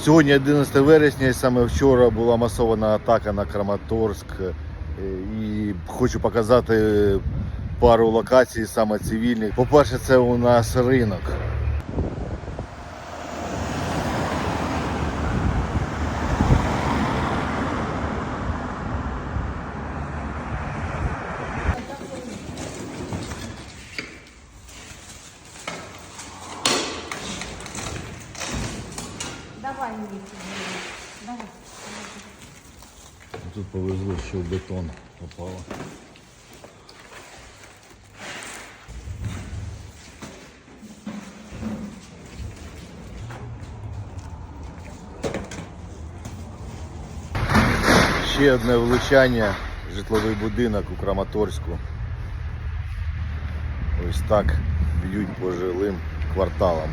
Сьогодні 11 вересня, і саме вчора була масована атака на Краматорськ. Е, І хочу показати пару локацій, саме цивільних. По-перше, це у нас ринок. Давай, давай. Тут повезло, що в бетон попало. Ще одне влучання, житловий будинок у Краматорську. Ось так б'ють по жилим кварталам.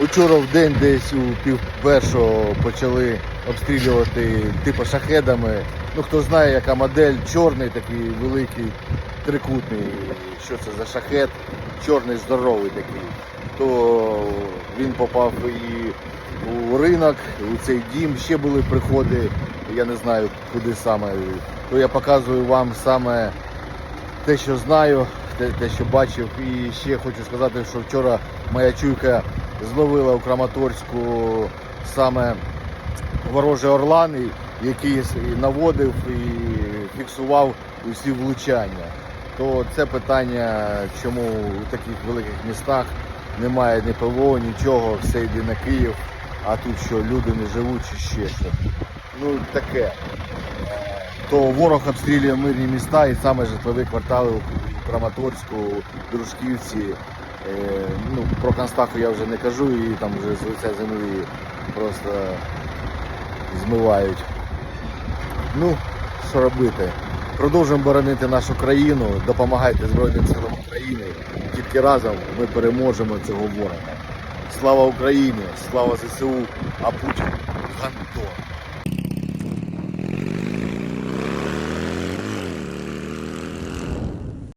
Учора в день десь у пів першого почали обстрілювати типу шахедами. Ну хто знає, яка модель, чорний такий великий, трикутний. Що це за шахет, чорний здоровий такий. То він попав і у ринок, у цей дім. Ще були приходи, я не знаю куди саме. То я показую вам саме те, що знаю, те, те, що бачив. І ще хочу сказати, що вчора моя чуйка зловила у Краматорську саме ворожий орлан, який наводив і фіксував усі влучання. То це питання, чому у таких великих містах немає ні ПВО, нічого, все йде на Київ, а тут що люди не живуть чи ще що. Ну таке то ворог обстрілює мирні міста і саме житлові квартали у Краматорську, Дружківці. Е, ну, про Констаху я вже не кажу, і там вже з лиця землі просто змивають. Ну, що робити? Продовжуємо боронити нашу країну, допомагайте Збройним силам України. Тільки разом ми переможемо цього ворога. Слава Україні! Слава ЗСУ! А Путін Гандон!